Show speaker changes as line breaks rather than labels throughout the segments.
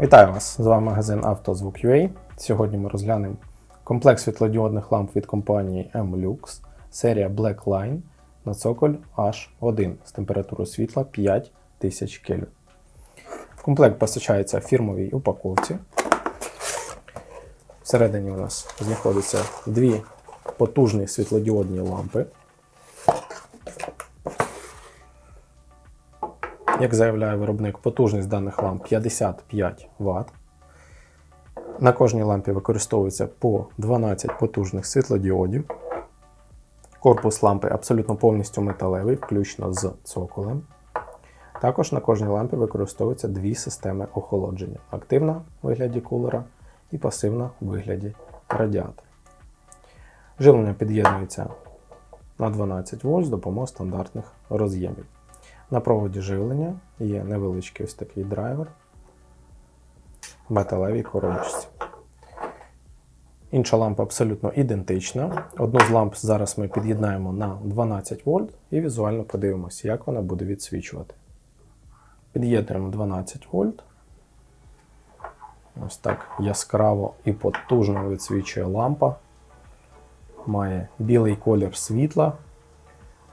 Вітаю вас! З вами магазин «Автозвук.UA». Сьогодні ми розглянемо комплекс світлодіодних ламп від компанії M-Lux, серія Black Line на цоколь H1 з температурою світла 5000 Кельвін. Комплект постачається в фірмовій упаковці. Всередині у нас знаходяться дві потужні світлодіодні лампи. Як заявляє виробник, потужність даних ламп 55 Вт. На кожній лампі використовується по 12 потужних світлодіодів. Корпус лампи абсолютно повністю металевий, включно з цоколем. Також на кожній лампі використовуються дві системи охолодження: активна в вигляді кулера і пасивна в вигляді радіатора. Живлення під'єднується на 12 В з допомогою стандартних роз'ємів. На проводі живлення є невеличкий ось такий драйвер в металевій коробочці. Інша лампа абсолютно ідентична. Одну з ламп зараз ми під'єднаємо на 12 вольт і візуально подивимося, як вона буде відсвічувати. Під'єднуємо 12 вольт. Ось так яскраво і потужно відсвічує лампа. Має білий колір світла.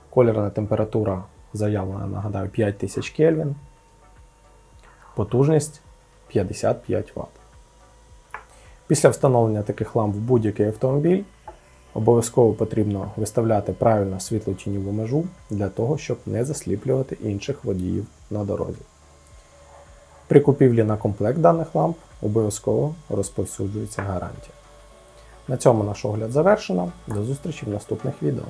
Кольорна температура заявлена, нагадаю, 5000 Кельвін. Потужність 55 Вт. Після встановлення таких ламп в будь-який автомобіль обов'язково потрібно виставляти правильно світло-тіньову межу для того, щоб не засліплювати інших водіїв на дорозі. При купівлі на комплект даних ламп обов'язково розповсюджується гарантія. На цьому наш огляд завершено. До зустрічі в наступних відео.